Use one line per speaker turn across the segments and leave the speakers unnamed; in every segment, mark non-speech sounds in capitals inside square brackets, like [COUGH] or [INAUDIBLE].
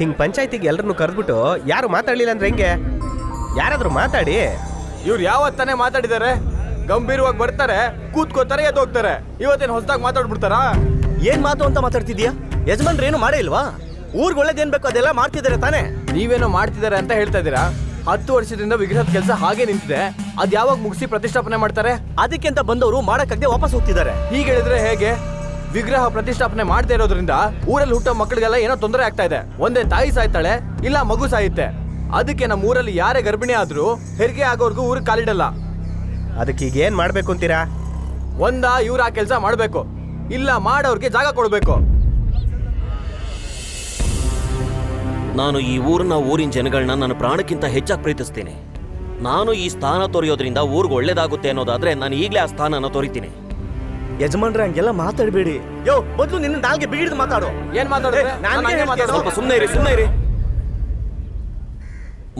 ಹಿಂಗ್ ಪಂಚಾಯತಿಗೆ ಎಲ್ಲರನ್ನು ಕರೆದ್ಬಿಟ್ಟು ಯಾರು ಮಾತಾಡ್ಲಿಲ್ಲ ಅಂದ್ರೆ ಹೆಂಗೆ? ಯಾರಾದರೂ ಮಾತಾಡಿ.
ಇವ್ರು ಯಾವತ್ತಾನೆ ಮಾತಾಡಿದ್ದಾರೆ ಗಂಭೀರವಾಗಿ ಬರ್ತಾರೆ ಕೂತ್ಕೋತಾರೆ ಎದ್ದು ಹೋಗ್ತಾರೆ ಇವತ್ತೇನು ಹೊಸದಾಗಿ ಮಾತಾಡ್ಬಿಡ್ತಾರಾ?
ಏನ್ ಮಾತು ಅಂತ ಮಾತಾಡ್ತಿದ್ಯಾ ಯಜಮಾನ್ರು ಏನು ಮಾಡೇ ಇಲ್ವಾ? ಊರ್ಗ್ ಒಳ್ಳೇದೇನ್ ಬೇಕು ಅದೆಲ್ಲ ಮಾಡ್ತಿದ್ದಾರೆ ತಾನೇ.
ನೀವೇನೋ ಮಾಡ್ತಿದ್ದಾರೆ ಅಂತ ಹೇಳ್ತಾ ಇದ್ದೀರಾ? ಹತ್ತು ವರ್ಷದಿಂದ ವಿಗ್ರಹದ ಕೆಲಸ ಹಾಗೆ ನಿಂತಿದೆ. ಅದ್ ಯಾವಾಗ ಮುಗಿಸಿ ಪ್ರತಿಷ್ಠಾಪನೆ ಮಾಡ್ತಾರೆ?
ಅದಕ್ಕೆ ಅಂತ ಬಂದವರು ಮಾಡಕ್ಕಾಗದೆ ವಾಪಸ್ ಹೋಗ್ತಿದ್ದಾರೆ.
ಹೀಗೆ ಹೇಳಿದ್ರೆ ಹೇಗೆ? ವಿಗ್ರಹ ಪ್ರತಿಷ್ಠಾಪನೆ ಮಾಡದೇ ಇರೋದ್ರಿಂದ ಊರಲ್ಲಿ ಹುಟ್ಟೋ ಮಕ್ಕಳಿಗೆಲ್ಲ ಏನೋ ತೊಂದರೆ ಆಗ್ತಾ ಇದೆ. ಒಂದೇ ತಾಯಿ ಸಾಯ್ತಾಳೆ ಇಲ್ಲ ಮಗು ಸಾಯುತ್ತೆ. ಅದಕ್ಕೆ ನಮ್ಮ ಊರಲ್ಲಿ ಯಾರೇ ಗರ್ಭಿಣಿ ಆದ್ರೂ ಹೆರಿಗೆ ಆಗೋರ್ಗೂ ಊರಿಗೆ ಕಾಲಿಡಲ್ಲ.
ಅದಕ್ಕೆ ಈಗ ಏನ್ ಮಾಡ್ಬೇಕು ಅಂತೀರಾ?
ಒಂದ ಇವ್ರ ಆ ಕೆಲಸ ಮಾಡಬೇಕು. ಇಲ್ಲ ಮಾಡೋರ್ಗೆ ಜಾಗ ಕೊಡ್ಬೇಕು.
ನಾನು ಈ ಊರಿನ ಊರಿನ ಜನಗಳನ್ನ ನನ್ನ ಪ್ರಾಣಕ್ಕಿಂತ ಹೆಚ್ಚಾಗಿ ಪ್ರೀತಿಸ್ತೀನಿ. ನಾನು ಈ ಸ್ಥಾನ ತೊರೆಯೋದ್ರಿಂದ ಊರಿಗೆ ಒಳ್ಳೇದಾಗುತ್ತೆ ಅನ್ನೋದಾದ್ರೆ ನಾನು ಈಗಲೇ ಆ ಸ್ಥಾನನ ತೊರಿತೀನಿ.
ಯಜಮಾನ್ರೆ ಹಂಗೆಲ್ಲ ಮಾತಾಡ್ಬೇಡಿ. ಯೋ ಮೊದ್ಲು ನಿನ್ನ ನಾಲ್ಗೆ ಬಿಗಿಡ್ದು ಮಾತಾಡು.
ಏನ್ ಮಾತಾಡೋದು.
ಸ್ವಲ್ಪ ಸುಮ್ಮನೆ ಇರಿ ಸುಮ್ಮನೆ ಇರಿ.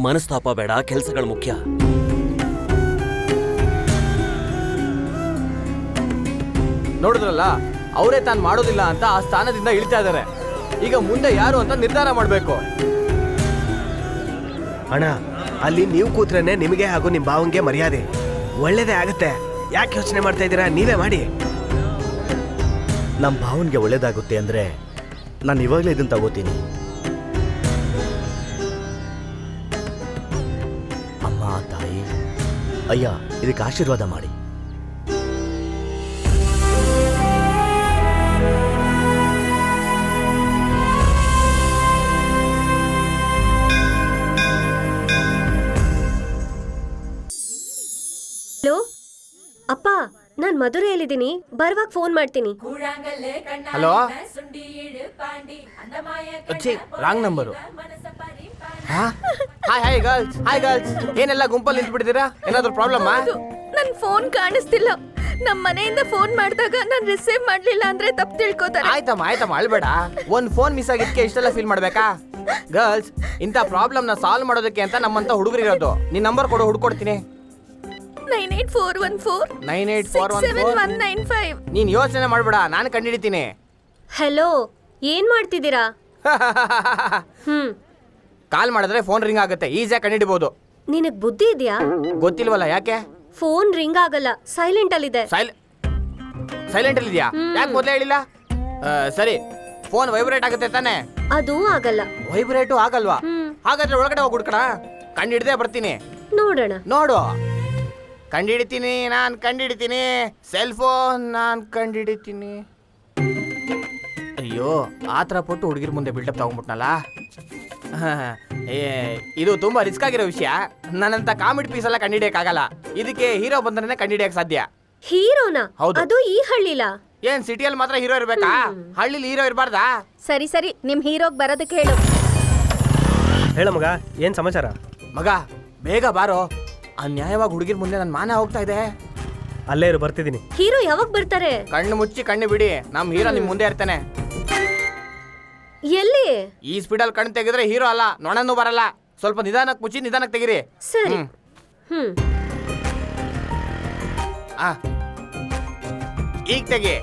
ಮನಸ್ತಾಪ ಬೇಡ ಕೆಲಸಗಳು ಮುಖ್ಯ.
ನೋಡಿದ್ರಲ್ಲ ಅವರೇ ತಾನು ಮಾಡೋದಿಲ್ಲ ಅಂತ ಆ ಸ್ಥಾನದಿಂದ ಇಳಿತಾ ಇದ್ದಾರೆ. ಈಗ ಮುಂದೆ ಯಾರು ಅಂತ ನಿರ್ಧಾರ ಮಾಡಬೇಕು?
ಅಣ್ಣ ಅಲ್ಲಿ ನೀವು ಕೂತ್ರೇನೆ ನಿಮಗೆ ಹಾಗೂ ನಿಮ್ಮ ಭಾವಂಗೆ ಮರ್ಯಾದೆ. ಒಳ್ಳೇದೇ ಆಗುತ್ತೆ. ಯಾಕೆ ಯೋಚನೆ ಮಾಡ್ತಾ ಇದ್ದೀರಾ? ನೀವೇ ಮಾಡಿ.
ನಮ್ಮ ಭಾವನ್ಗೆ ಒಳ್ಳೇದಾಗುತ್ತೆ ಅಂದ್ರೆ ನಾನು ಇವಾಗಲೇ ಇದನ್ನು ತಗೋತೀನಿ. ಅಮ್ಮ ತಾಯಿ ಅಯ್ಯ ಇದಕ್ಕೆ ಆಶೀರ್ವಾದ ಮಾಡಿ.
ಮಧುರೆಯಲ್ಲಿದ್ದೀನಿ. ಬರುವಾಗ ಫೋನ್ ಮಾಡ್ತೀನಿ.
ಹಲೋ? ಅಚ್ಚಿ wrong number hi hi girls hi girls ಏನೆಲ್ಲ ಗುಂಪಲ್ಲಿ ನಿಂತ್ಬಿಟ್ಟಿದ್ದೀರಾ? ಏನಾದ್ರು ಪ್ರಾಬ್ಲಮ್
ನನ್ ಫೋನ್ ಕಾಣಿಸ್ತಿಲ್ಲ. ನಮ್ ಮನೆಯಿಂದ ಫೋನ್ ಮಾಡಿದಾಗ ನಾನು ರಿಸೀವ್ ಮಾಡ್ಲಿಲ್ಲ ಅಂದ್ರೆ ತಪ್ಪು ತಿಳ್ಕೊತಾರೆ.
ಆಯ್ತಮ್ಮ ಆಯ್ತಮ್ಮ ಅಳ್ಬೇಡ. ಒಂದ್ ಫೋನ್ ಮಿಸ್ ಆಗಿದ್ಕೆ ಇಷ್ಟೆಲ್ಲ ಫೀಲ್ ಮಾಡ್ಬೇಕಾ? ಗರ್ಲ್ಸ್ ಇಂಥ ಪ್ರಾಬ್ಲಮ್ನ ಸಾಲ್ವ್ ಮಾಡೋದಕ್ಕೆ ಅಂತ ನಮ್ಮಂತ ಹುಡುಗರಿರೋದು. ನಿನ್ ನಂಬರ್ ಕೊಡು ಹುಡ್ಕೊಡ್ತೀನಿ.
Nine eight four one four
nine eight four one
seven one nine five
ನೀನ್ ಯೋಚನೆ ಮಾಡ್ಬೇಡ ನಾನು ಕಂಡಿಡಿತೀನಿ.
ಹಲೋ ಏನ್ ಮಾಡ್ತಿದ್ದೀರಾ? ಹ್ಮ್.
ಕಾಲ್ ಮಾಡಿದ್ರೆ ಫೋನ್ ರಿಂಗ್ ಆಗುತ್ತೆ ಈಸಿಯಾಗಿ ಕಂಡಿಡಿಬಹುದು
ನಿನಗ್ ಬುದ್ಧಿ ಇದೆಯಾ?
ಗೊತ್ತಿಲ್ವಲ್ಲ ಯಾಕೆ?
ಫೋನ್ ರಿಂಗ್ ಆಗಲ್ಲ ಸೈಲೆಂಟ್ ಅಲ್ಲಿದೆ.
ಸೈಲ್ ಸೈಲೆಂಟ್ ಅಲ್ಲಿ ಇದೆಯಾ? ಯಾಕೆ ಮೊದಲೇ ಹೇಳಿಲ್ಲ? ಆ, ಸರಿ ಫೋನ್ ವೈಬ್ರೇಟ್ ಆಗುತ್ತೆ ತಾನೆ?
ಅದು ಆಗಲ್ಲ.
ವೈಬ್ರೇಟು ಆಗಲ್ವಾ? ಹಾಗಾದ್ರೆ ಒಳಗಡೆ ಹೋಗಿ ಹುಡ್ಕಣ ಕಂಡಿಡ್ದೆ ಬರ್ತೀನಿ.
ನೋಡೋಣ.
ನೋಡು. ಕಂಡಿಡಿತೀನಿ ನಾನು ಕಂಡಿಡಿತೀನಿ. ಸೆಲ್ಫೋನ್ ನಾನು ಕಂಡಿಡಿತೀನಿ. ಅಯ್ಯೋ ಆ ಥರ ಪಟ್ಟು ಹುಡುಗಿರ ಮುಂದೆ ಬಿಲ್ಡಪ್ ತಗೊಂಡ್ಬಿಟ್ನಲ್ಲ [LAUGHS] ಏ ಇದು ತುಂಬ ರಿಸ್ಕ್ ಆಗಿರೋ ವಿಷಯ. ನನ್ನಂತ ಕಾಮಿಡಿ ಪೀಸ್ ಎಲ್ಲ ಕಂಡಿಡಿಯಕ್ಕಾಗಲ್ಲ. ಇದಕ್ಕೆ ಹೀರೋ ಬಂದ್ರೆ ಕಂಡಿಡಿಯಕ್ ಸಾಧ್ಯ.
ಹೀರೋನಾ?
ಹೌದು.
ಅದು ಈ ಹಳ್ಳಿಲ?
ಏನ್ ಸಿಟಿಯಲ್ಲಿ ಮಾತ್ರ ಹೀರೋ ಇರ್ಬೇಕಾ? ಹಳ್ಳಿಲಿ ಹೀರೋ ಇರಬಾರ್ದಾ?
ಸರಿ ಸರಿ ನಿಮ್ ಹೀರೋಗ್ ಬರೋದಕ್ಕೆ ಹೇಳು.
ಹೇಳ ಮಗ ಏನ್ ಸಮಾಚಾರ?
ಮಗ ಬೇಗ ಬಾರೋ. ಅನ್ಯಾಯವಾಗಿ ಹುಡುಗಿರ್ ಮುಂದೆ ನನ್ನ ಮಾನ ಹೋಗ್ತಾ ಇದೆ.
ಅಲ್ಲೇ ಇರು ಬರ್ತಿದ್ದೀನಿ
ಹೀರೋ ಯಾವಾಗ ಬರ್ತಾರೆ?
ಕಣ್ಣು ಮುಚ್ಚಿ ಕಣ್ಣು ಬಿಡಿ. ನಮ್ ಹೀರೋ ನಿಮ್ ಮುಂದೆ ಇರ್ತಾನೆ.
ಎಲ್ಲಿ?
ಈ ಸ್ಪೀಡಲ್ಲಿ ಕಣ್ಣು ತೆಗೆದ್ರೆ ಹೀರೋ ಅಲ್ಲ ನೊಣನೂ ಬರಲ್ಲ. ಸ್ವಲ್ಪ ನಿಧಾನಕ್ಕೆ ಮುಚ್ಚಿ ನಿಧಾನಕ್ಕೆ ತೆಗಿರಿ.
ಸರಿ.
ಹ್ಮ್.
ಹ್ಮ್.
ಆ. ಈಗ ತೆಗಿ.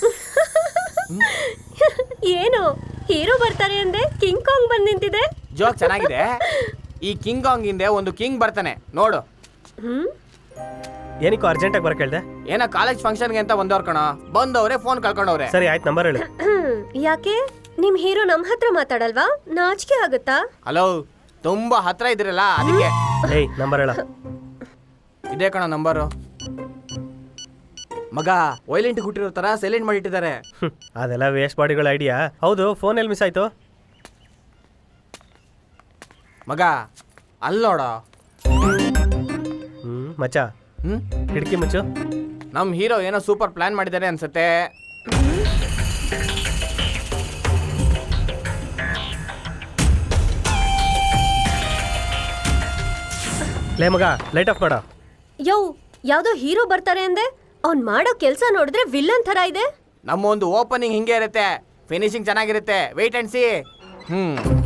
[LAUGHS]
ಏನು? ಹೀರೋ ಬರ್ತಾರೆ ಅಂದೆ ಕಿಂಗ್ ಕಾಂಗ್ ಬಂದ್ ನಿಂತಿದೆ?
ಜೋಕ್ ಚೆನ್ನಾಗಿದೆ. [LAUGHS] ಈ ಕಿಂಗ್ ಕಾಂಗ್ ಹಿಂದೆ ಒಂದು ಕಿಂಗ್ ಬರ್ತಾನೆ ನೋಡು.
ಹ್ಮ್?
ಏನಕ್ಕೂ ಅರ್ಜೆಂಟಾಗಿ ಬರಕೇಳ್ದೆ
ಏನೋ ಕಾಲೇಜ್ ಫಂಕ್ಷನ್ಗೆ ಅಂತ ಬಂದವ್ರ ಕಣ. ಬಂದವ್ರೆ ಫೋನ್ ಕಳ್ಕೊಂಡವ್ರೆ.
ಸರಿ ಆಯ್ತು ನಂಬರ್ ಹೇಳಿ.
ಯಾಕೆ? ನಿಮ್ ಹೀರೋ ನಮ್ ಹತ್ರ ಮಾತಾಡಲ್ವಾ? ನಾಚಿಕೆ ಆಗುತ್ತಾ?
ಹಲೋ ತುಂಬಾ ಹತ್ರ ಇದ್ರಲ್ಲ ಅದಕ್ಕೆ.
ಏಯ್ ನಂಬರ್ ಹೇಳ.
ಇದೇ ಕಣ ನಂಬರು ಮಗ ವೈಲೆಂಟ್ ಹುಟ್ಟಿರೋ ತರ ಸೈಲೆಂಟ್ ಮಾಡಿಟ್ಟಿದ್ದಾರೆ.
ಇಟ್ಟಿದ್ದಾರೆ ಅದೆಲ್ಲ ವೇಸ್ಟ್ ಬಾಡಿಗಳ ಐಡಿಯಾ ಹೌದು ಫೋನ್ ಎಲ್ಲಿ ಮಿಸ್ ಆಯ್ತು?
ಮಗ ಅಲ್ಲೋಡ ನೋಡ.
ಹ್ಮ್ ಮಚ್ಚ.
ಹ್ಮ್?
ಕಿಟಕಿ ಮುಚ್ಚು.
ನಮ್ ಹೀರೋ ಏನೋ ಸೂಪರ್ ಪ್ಲಾನ್ ಮಾಡಿದ್ದಾರೆ ಅನ್ಸುತ್ತೆ.
ಲೇ ಮಗ ಲೈಟ್ ಆಫ್ ಮಾಡ.
ಯೋ ಯಾವ್ದೋ ಹೀರೋ ಬರ್ತಾರೆ ಅಂದೆ? ಅವ್ನ್ ಮಾಡೋ ಕೆಲಸ ನೋಡಿದ್ರೆ ವಿಲ್ಲನ್ ತರ ಇದೆ.
ನಮ್ಮ ಒಂದು ಓಪನಿಂಗ್ ಹಿಂಗೆ ಇರುತ್ತೆ. ಫಿನಿಶಿಂಗ್ ಚೆನ್ನಾಗಿರುತ್ತೆ. Wait and see hmm.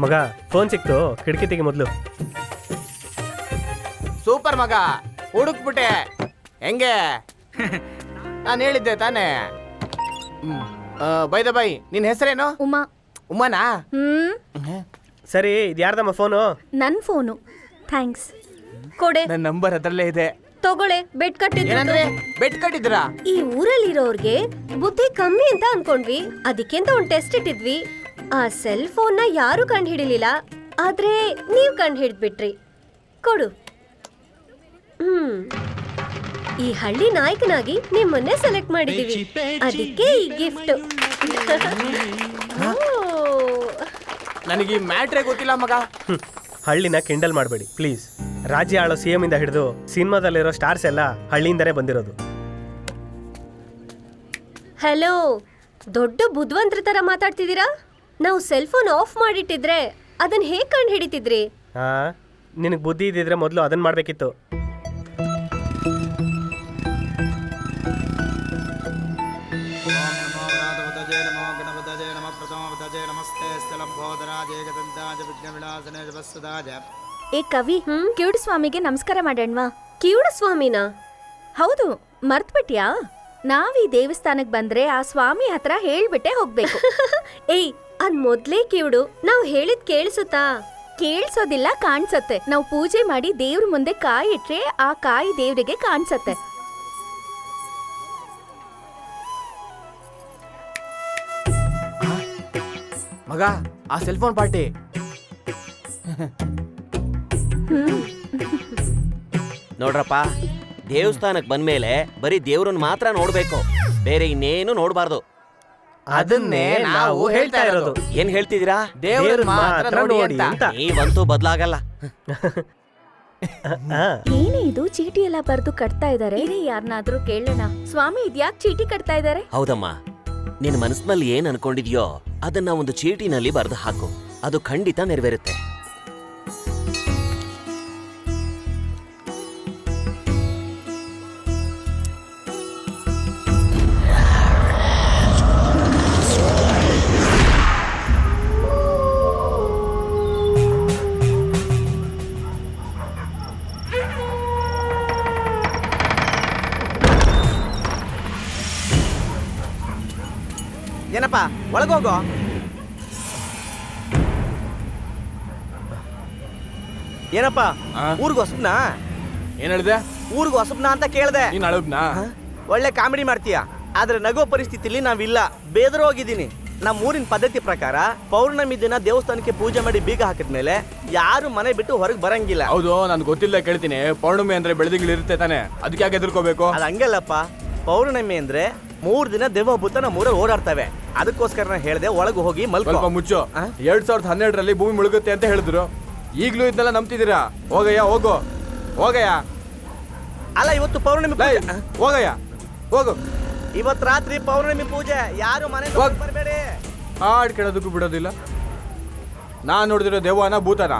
ಮಗ ಫೋನ್ ಸಿಕ್ತು. ಕಿಟಕಿ ತೆಗಿ ಮೊದಲು.
ಸೂಪರ್ ಮಗ ಹುಡುಕ್ಬಿಟ್ಟೆ. ಹೆಂಗೆ? [LAUGHS] ನಾನು ಹೇಳಿದ್ದೆ ತಾನೇ. ಬೈದ ಬೈ ನಿನ್ನ ಹೆಸರೇನು?
ಉಮಾ.
ಉಮಾನಾ?
ಹ್ಮ್.
ಸರಿ ಇದು ಯಾರ್ದಮ್ಮ ಫೋನು
ನನ್ ಫೋನು ಥ್ಯಾಂಕ್ಸ್ ಕೊಡೆ.
ನನ್ನ ನಂಬರ್ ಅದರಲ್ಲೇ ಇದೆ.
ತಗೊಳೆ ಬೆಡ್
ಏನಂದ್ರೆ
ಬೆಡ್
ಬೆಟ್ ಕಟ್ಟಿದ್ರಾ?
ಈ ಊರಲ್ಲಿರೋರ್ಗೆ ಬುದ್ಧಿ ಕಮ್ಮಿ ಅಂತ ಅನ್ಕೊಂಡ್ವಿ. ಅದಕ್ಕೆ ಅಂತ ಒಂದ್ ಟೆಸ್ಟ್ ಇಟ್ಟಿದ್ವಿ. ಆ ಸೆಲ್ ಫೋನ್ನ ಯಾರು ಕಂಡು ಹಿಡಿಲಿಲ್ಲ ಆದ್ರೆ ನೀವು ಕಂಡು ಹಿಡಿದ್ಬಿಟ್ರಿ ಕೊಡು. ಹ್ಮ್. ಈ ಹಳ್ಳಿ ನಾಯಕನಾಗಿ ನಿಮ್ಮನ್ನೇ ಸೆಲೆಕ್ಟ್ ಮಾಡಿದೀವಿ. ಅದಕ್ಕೆ ಈ ಗಿಫ್ಟ್
ನನಗೆ ಈ ಮ್ಯಾಟ್ರೇ ಗೊತ್ತಿಲ್ಲ ಮಗ. [LAUGHS]
ಹಳ್ಳಿನ ಕಿಂಡಲ್ ಮಾಡಬೇಡಿ ಪ್ಲೀಸ್ ರಾಜ್ಯ ಆಳೋ ಸಿ ಎಂ ಇಂದ ಹಿಡಿದು ಸಿನಿಮಾದಲ್ಲಿರೋ ಸ್ಟಾರ್ಸ್ ಎಲ್ಲ ಹಳ್ಳಿಯಿಂದನೇ ಬಂದಿರೋದು.
ಹಲೋ ದೊಡ್ಡ ಬುದ್ಧಿವಂತರ ತರ ಮಾತಾಡ್ತಿದ್ದೀರಾ? ನಾವು ಸೆಲ್ ಫೋನ್ ಆಫ್ ಮಾಡಿಟ್ಟಿದ್ರೆ ಅದನ್ನ ಹೇಗ್ ಕಂಡು ಹಿಡಿತಿದ್ರಿ
ಹಾ ನಿನಗೆ ಬುದ್ಧಿ ಇದ್ದಿದ್ರೆ ಮೊದಲು ಅದನ್ನ ಮಾಡಬೇಕಿತ್ತು.
ಏ ಕವಿ ಕಿವುಡು ಸ್ವಾಮಿಗೆ ನಮಸ್ಕಾರ ಮಾಡೋಣವಾ
ಕಿವುಡ ಸ್ವಾಮಿನ?
ಹೌದು ಮರ್ತ್ಬಿಟ್ಯಾ? ನಾವ್ ಈ ದೇವಸ್ಥಾನಕ್ ಬಂದ್ರೆ ಆ ಸ್ವಾಮಿ ಹತ್ರ ಹೇಳ್ಬಿಟ್ಟೆ ಹೋಗ್ಬೇಕು. [LAUGHS]
ಏಯ್ ಅದ್ ಮೊದ್ಲೇ ಕಿವುಡು ನಾವು ಹೇಳಿದ್ ಕೇಳಿಸುತ್ತಾ?
ಕೇಳಿಸೋದಿಲ್ಲ ಕಾಣ್ಸತ್ತೆ. ನಾವು ಪೂಜೆ ಮಾಡಿ ದೇವ್ರ ಮುಂದೆ ಕಾಯಿ ಇಟ್ರೆ ಆ ಕಾಯಿ ದೇವ್ರಿಗೆ ಕಾಣ್ಸತ್ತೆ.
ಮಗ ಆ ಸೆಲ್ ಫೋನ್ ಪಾರ್ಟಿ.
ನೋಡ್ರಪ್ಪ ದೇವಸ್ಥಾನಕ್ಕೆ ಬಂದ್ಮೇಲೆ ಬರೀ ದೇವ್ರನ್ನ ಮಾತ್ರ ನೋಡ್ಬೇಕು. ಬೇರೆ ಇನ್ನೇನು ನೋಡ್ಬಾರ್ದು.
ಅದನ್ನೇ ನಾವು ಹೇಳ್ತಾ ಇರೋದು.
ಏನ್ ಹೇಳ್ತಿದ್ದೀರಾ?
ದೇವ್ರ ಮಾತ್ರ ನೋಡಿ ಅಂತ.
ನೀವಂತೂ ಬದಲಾಗಲ್ಲ. [LAUGHS]
ಏನೇ ಇದು? ಚೀಟಿ ಎಲ್ಲ ಬರ್ದು ಕಟ್ತಾ ಇದಾರೆ. ಇರಿ ಯಾರನ್ನಾದ್ರೂ ಕೇಳೋಣ. ಸ್ವಾಮಿ ಇದ್ಯಾಕ್ ಚೀಟಿ ಕಟ್ತಾ ಇದಾರೆ?
ಹೌದಮ್ಮ. ನಿನ್ ಮನಸ್ಸಿನಲ್ಲಿ ಏನ್ ಅನ್ಕೊಂಡಿದ್ಯೋ ಅದನ್ನ ಒಂದು ಚೀಟಿನಲ್ಲಿ ಬರೆದು ಹಾಕು. ಅದು ಖಂಡಿತ ನೆರವೇರುತ್ತೆ.
ಏನಪ್ಪ ಒಳಗೋಗೋ ಏನಪ್ಪ ಊರಿಗೆ ಹೊಸಬ್ನಾ?
ಏನ್ ಹೇಳಿದೆ?
ಊರ್ಗ್ ಹೊಸಬ್ನಾ ಅಂತ ಕೇಳ್ದೆ.
ನೀನ್ ಅಳಬ್ನಾ?
ಒಳ್ಳೆ ಕಾಮಿಡಿ ಮಾಡ್ತೀಯ. ಆದ್ರೆ ನಗೋ ಪರಿಸ್ಥಿತಿಲಿ ನಾವಿಲ್ಲ. ಬೇದರು ಹೋಗಿದ್ದೀನಿ. ನಮ್ಮ ಊರಿನ ಪದ್ಧತಿ ಪ್ರಕಾರ ಪೌರ್ಣಮಿ ದಿನ ದೇವಸ್ಥಾನಕ್ಕೆ ಪೂಜೆ ಮಾಡಿ ಬೀಗ ಹಾಕಿದ್ಮೇಲೆ ಯಾರು ಮನೆ ಬಿಟ್ಟು ಹೊರಗೆ ಬರಂಗಿಲ್ಲ.
ಹೌದು ನನ್ ಗೊತ್ತಿಲ್ಲ ಕೇಳ್ತೀನಿ. ಪೌರ್ಣಮಿ ಅಂದ್ರೆ ಬೆಳೆದಿಗಳು ಇರುತ್ತೆ ತಾನೆ. ಅದಕ್ಕೆ ಯಾಕೆ ಎದುರ್ಕೋಬೇಕು
ಅದು ಹಂಗಲ್ಲಪ್ಪ. ಪೌರ್ಣಮಿ ಅಂದ್ರೆ ಮೂರ್ ದಿನ ದೇವಭೂತ ನಮ್ಮ ಊರಲ್ಲಿ ಓಡಾಡ್ತವೆ. ಅದಕ್ಕೋಸ್ಕರ ನಾನು ಹೇಳಿದೆ ಒಳಗೆ ಹೋಗಿ
ಸ್ವಲ್ಪ ಮುಚ್ಚು.
ಆ?
ಎರಡ್ ಸಾವಿರದ ಹನ್ನೆರಡರಲ್ಲಿ ಭೂಮಿ ಮುಳುಗುತ್ತೆ ಅಂತ ಹೇಳಿದ್ರು. ಈಗ್ಲೂ ಇದನ್ನೆಲ್ಲ ನಂಬ್ತಿದ್ದೀರಾ? ಹೋಗಯ್ಯ ಹೋಗು. ಹೋಗಯ್ಯ.
ಅಲ್ಲ ಇವತ್ತು ಪೌರ್ಣಮಿ
ಲೈ,
ಪೂಜೆ
ಹೋಗಯ್ಯ. ಹೋಗು.
ಇವತ್ತು ರಾತ್ರಿ ಪೌರ್ಣಮಿ ಪೂಜೆ. ಯಾರು ಮನೆ
ಹೋಗ್.
ಬರಬೇಡಿ.
ಹಾಡ್ ಕೇಳೋದಕ್ಕೂ ಬಿಡೋದಿಲ್ಲ. ನಾನು ನೋಡಿದಿರೋ ದೇವಾನ ಭೂತನ.